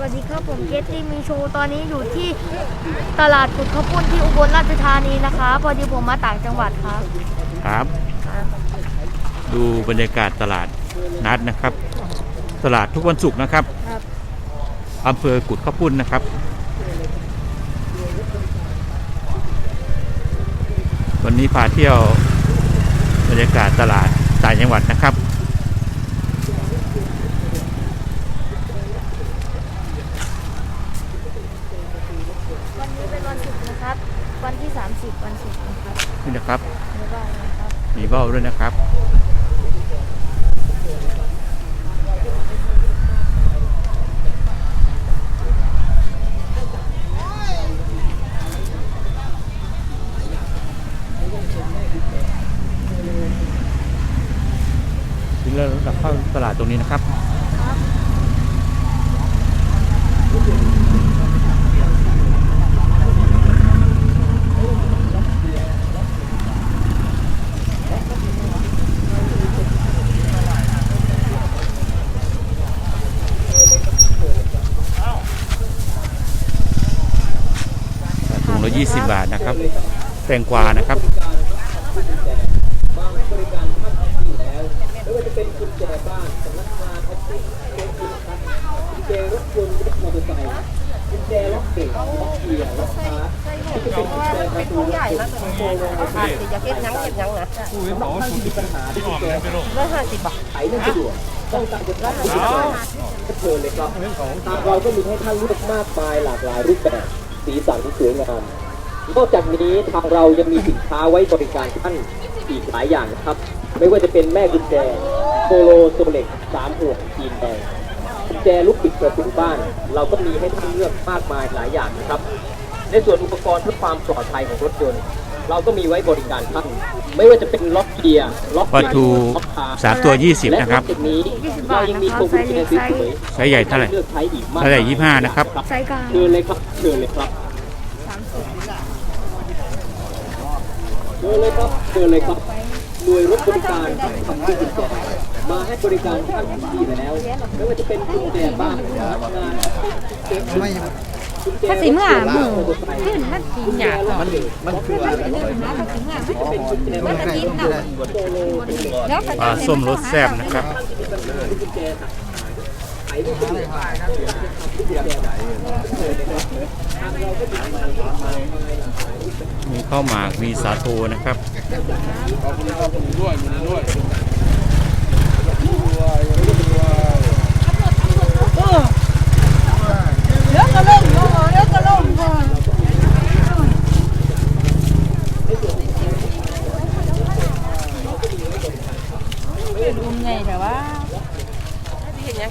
วัสดีครับผมเกตตี้มีโชว์ตอนนี้อยู่ที่ตลาดกุดข้าวปุ้นที่อุบลราชธานีนะคะพอดีผมมาต่างจังหวัดครับครับครับดูบรรยากาศตลาดนัดนะครับ ตลาดทุกวันศุกร์นะครับครับอำเภอกุดข้าวปุ้นนะครับ วันนี้พาเที่ยวบรรยากาศตลาดต่างจังหวัดนะครับ วันนี้เป็นวันศุกร์นะครับ วันที่30วันศุกร์นะครับนี่นะครับไม่ว่านะครับมีเบ้าด้วยนะครับ ทีนี้เราเข้าตลาดตรงนี้นะครับ ถุงละ20 บาทนะครับ แตงกวานะครับเป็นกุญแจบ้านสำนักงานออฟฟิศเช็คอินครับกุญแจรถยนต์รถมอเตอร์ไซค์กุญแจล็อกเบอกเกียาร์ที่จะเป็นกุญแจประตูรถเก๋งของโบโลอะสิจะเก็บยังเก็บยังนะสำหรับท่านมีปัญหาที่กุญแจหายร้อยห้าสิบบาทไม่สะดวกต้องการจะได้กุญแจก็เชิญเลยครับเราก็มีให้ท่านเลือกมากมายหลากหลายรูปแบบสีสันสวยงาม นอกจากนี้ทางเรายังมีสินค้าไว้บริการท่านอีกหลายอย่างนะครับ ไม่ว่าจะเป็นแม่กุญแจโปโลโซเล็กสามห่วงจีนแดงกุญแจลูกบิดประตูบ้าน เราก็มีให้ท่านเลือกมากมายหลายอย่างนะครับ ในส่วนอุปกรณ์เพื่อความปลอดภัยของรถยนต์ เราก็มีไว้บริการท่านไม่ว่าจะเป็นล็อกเกียร์ล็อกปลาทูล็อกคาร์สามตัว 20และนะครับนอกจากนี้20เรายังมีพวงกุญแจสวยๆไซส์ใหญ่เท่าไหร่เลือกใช้อีกมากไซส์ใหญ่25 นะครับ ไซส์กลาง เชิญเลยครับเชิญเลยครับ เชิญเลยครับเชิญเลยครับหน่วยรถบริการที่ทำที่กุญแจมาให้บริการท่านถึงที่แล้วไม่ว่าจะเป็นกุญแจบ้านงานเก็บไม่ถ้าสิเมื่อมือขึ้นมันสีหยาบมันมันคืออะไรมันจะกินเนาะแล้วปลาส้มรสแซ่บนะครับ มีข้าวหมากมีสาโทนะครับเดี๋ยวก็ลงเดี๋ยวก็ลงค่ะรุมไงแต่ว่าเห็นยัง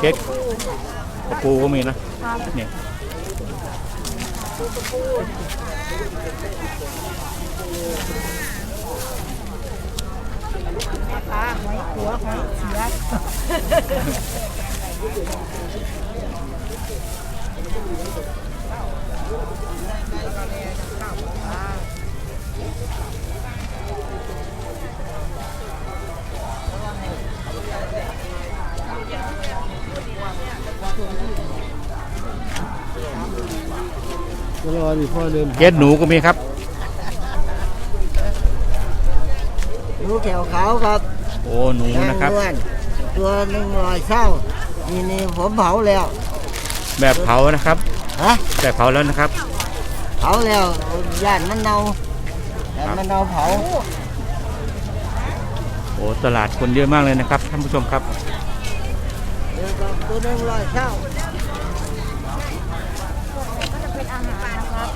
เก๊กกระปูก็มีนะเนี่ย ปลาหอยขัวหอยเสียเก๊กหนูก็มีครับ หนูแถวขาวครับโอ้หนูนะครับย่างด้วนตัวหนึ่งร้อยเศร้านี่นี่ผมเผาแล้วแบบเผานะครับ ฮะแบบเผาแล้วนะครับ เผาแล้วย่านมันเน่าย่านมันเน่าเผาโอ้ตลาดคนเยอะมากเลยนะครับท่านผู้ชมครับ เดี๋ยวก็ตัวหนึ่งร้อยเศร้า ก็จะเป็นอาหารนะครับ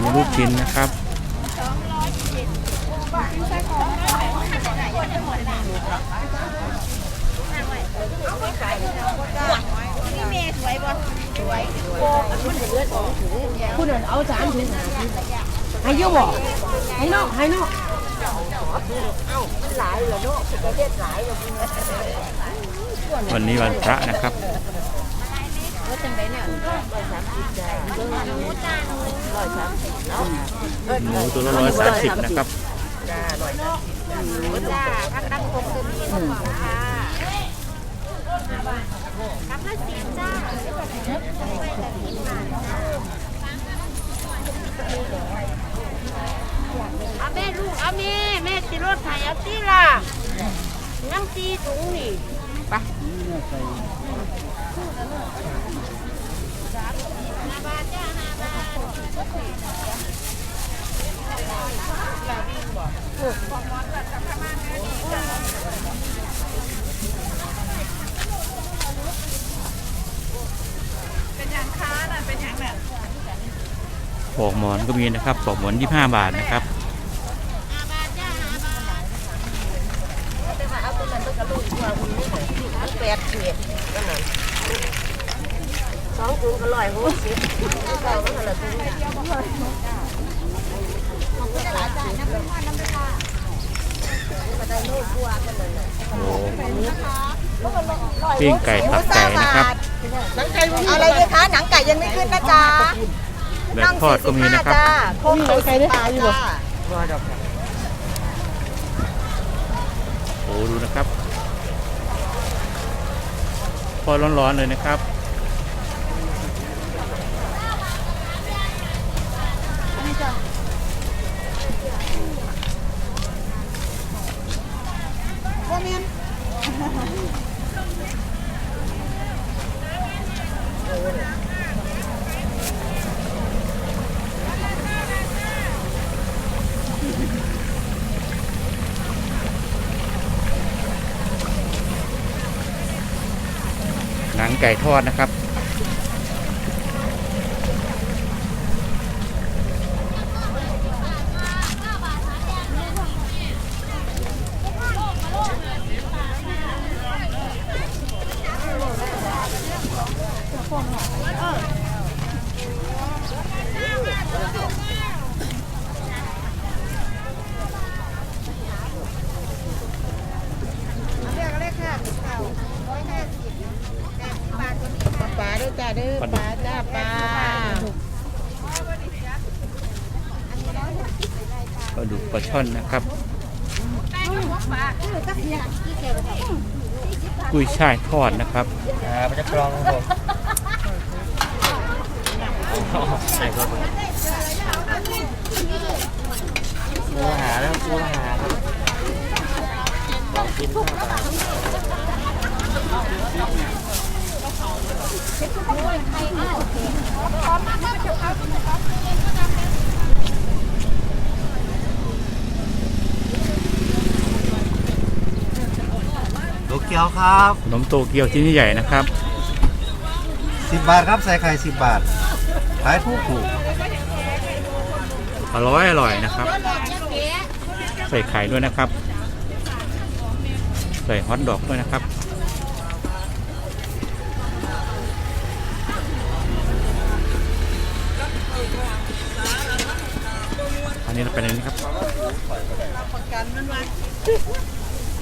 มีลูกชิ้นนะครับ คุณเอาสามถุงให้เยอะบ่ให้นอกให้นอกวันนี้วันพระนะครับหมูตัวละร้อยสามสิบนะครับจ้าพักตั้งคงตัวนี้ก่อนค่ะ เอาแม่ลูกเอาแม่แม่สิรถไถเอาตีล่ะนั่งตีถุงนี่ไป ปอกหมอนก็มีนะครับปอกหมอนยี่ห้าบาทนะครับแปดเขียดนั่นน่ะสองถุงก็ร้อยหกสิบเก้ามันละถุงโอ้ปิ้งไก่ตับไก่นะครับ อะไรดีคะ หนังไก่ ยังไม่ขึ้นนะจ๊ะแบบทอดก็มีนะครับจ้าโครงไก่ไก่ได้ปลาอยู่บ่โอ้ดูนะครับพอร้อนๆเลยนะครับหนัง ไก่ทอดนะครับ ปลาด้วยจ้าเด้อปลาจ้าปลา ปลา อนนะครับ กุยช่ายทอดนะครับอ่ามันจะกรองผมปูหาแล้วปูหาครับของกินห้าบาทโตเกี ยวครับขนมโตเกียวที่นี่ใหญ่นะครับ สิบบาทครับใส่ไข่สิบบาทขายถูกถูกอร่อยอร่อยนะครับ ใส่ไข่ด้วยนะครับ ใส่ฮอทดอกด้วยนะครับอันนี้เราไปไหนนี่ครับ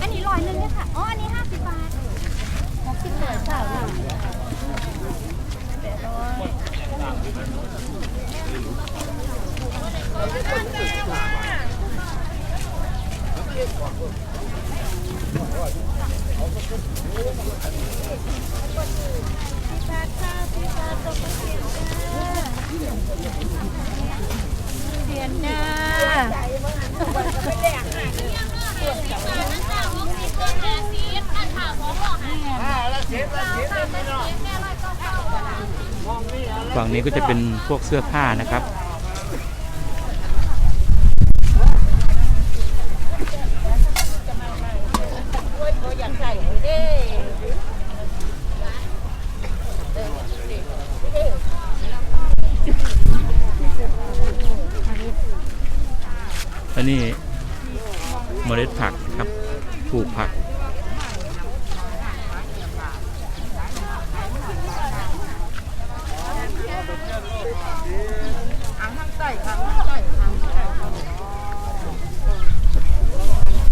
อันนี้ร้อยหนึ่งเนี่ยค่ะ อ๋อ อันนี้ห้าสิบบาทหกสิบบาทค่ะ ฝั่งนี้ก็จะเป็นพวกเสื้อผ้านะครับ อันนี้เมล็ดผักครับ ปลูกผัก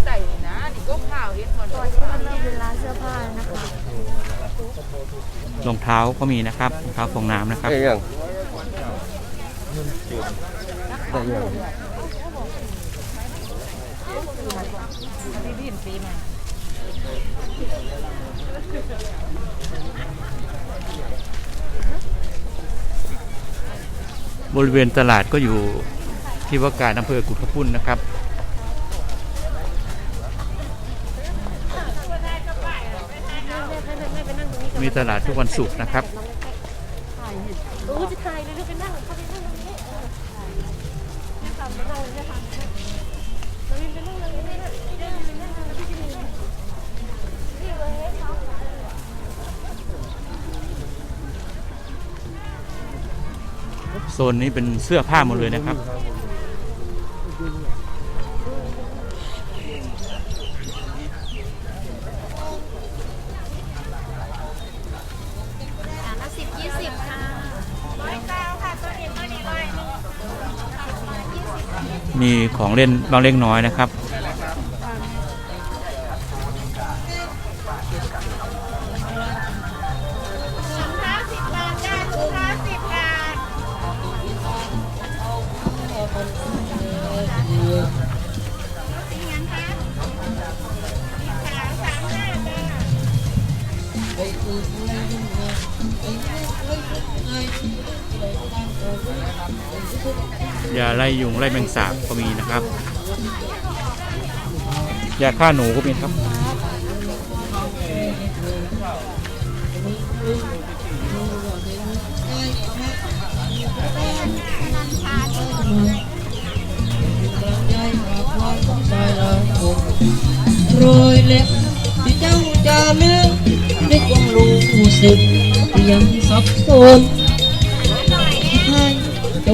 ใส่นะดิก็ข้าวเฮ็ดมัน ตอนนี้มันเริ่มเป็นร้านเสื้อผ้าแล้วนะคะ รองเท้าก็มีนะครับรองเท้าฟองน้ำนะครับบริเวณตลาดก็อยู่ที่ว่าการอำเภอกุฎขพุ้นนะครับ มีตลาดทุกวันศุกร์นะครับโซนนี้เป็นเสื้อผ้าหมดเลยนะครับ มีของเล่นบางเล็กน้อยนะครับ ยาไล่ยุงไล่แมงสาบก็มีนะครับ ยาฆ่าหนูก็มีครับโรย เล็บที่เจ้าจะเลือกในความรู้สึกที่ยังสับสนให้เ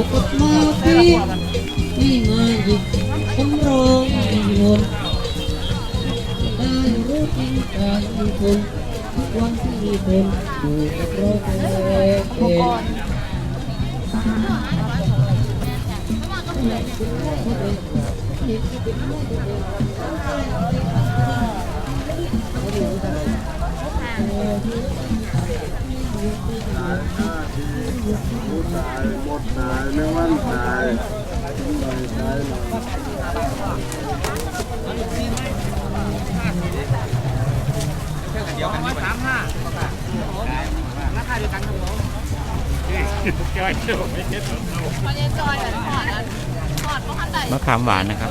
จ้ากดมาพี่ที่มาหยิบคำร้องวนได้รู้จริงใจคนทุกวันที่คนอยู่กับเราแค่มะขามหวานนะครับ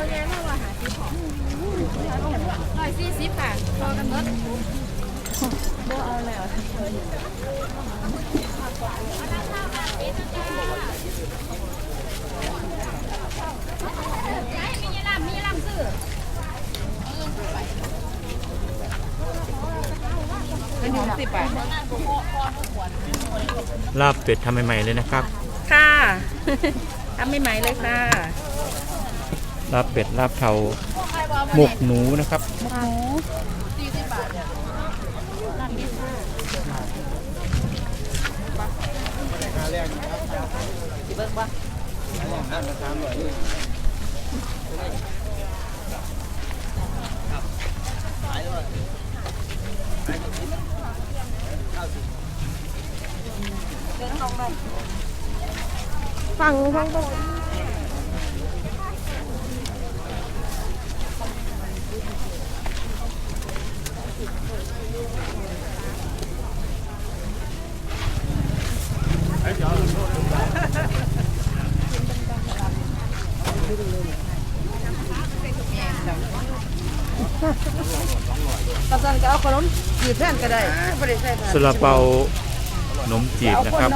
คนแย่ากว่าหาซื้อของร้อยสี่สิบค่ะรอกันเบิดบ่เอาแล้วมีเป็นลาบเป็ดทำใหม่ๆเลยนะครับ ค่ะ ทำใหม่ๆเลยค่ะ ลาบเป็ดลาบเทาหมกหนูนะครับฝั่งฝั่งตรง ตอนจะเอาขนมจี บแท่นก็ได้ไม่ได้ใส่ค่ะสลาเปาขนมจีบนะครับ